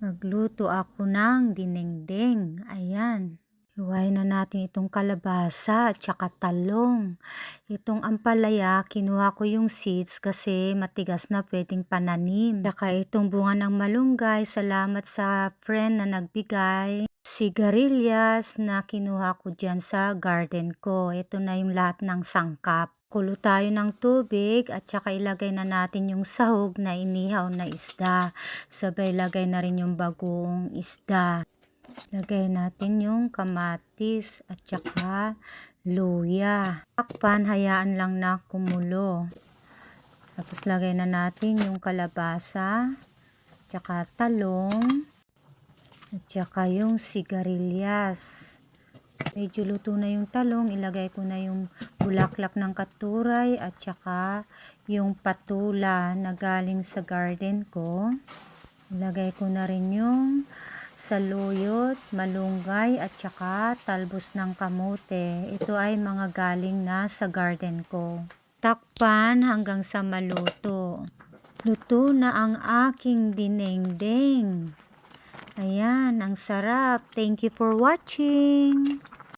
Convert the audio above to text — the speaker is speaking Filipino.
Magluto ako ng dinengdeng. Ayan. Hiwain na natin itong kalabasa at saka talong. Itong ampalaya, kinuha ko yung seeds kasi matigas na pwedeng pananim. Saka itong bunga ng malunggay, salamat sa friend na nagbigay. Sigarilyas na kinuha ko dyan sa garden ko. Ito na yung lahat ng sangkap. Kulo tayo ng tubig at saka ilagay na natin yung sahog na inihaw na isda. Sabay lagay na rin yung bagong isda. Lagay natin yung kamatis at saka luya. Takpan, hayaan lang na kumulo. Tapos lagay na natin yung kalabasa, tsaka talong, at saka yung sigarilyas. Medyo luto na yung talong, ilagay ko na yung bulaklak ng katuray at saka yung patula na galing sa garden ko. Ilagay ko na rin yung saluyot, malunggay at saka talbos ng kamote. Ito ay mga galing na sa garden ko. Takpan hanggang sa maluto. Luto na ang aking dinengdeng. Ayan, ang sarap. Thank you for watching.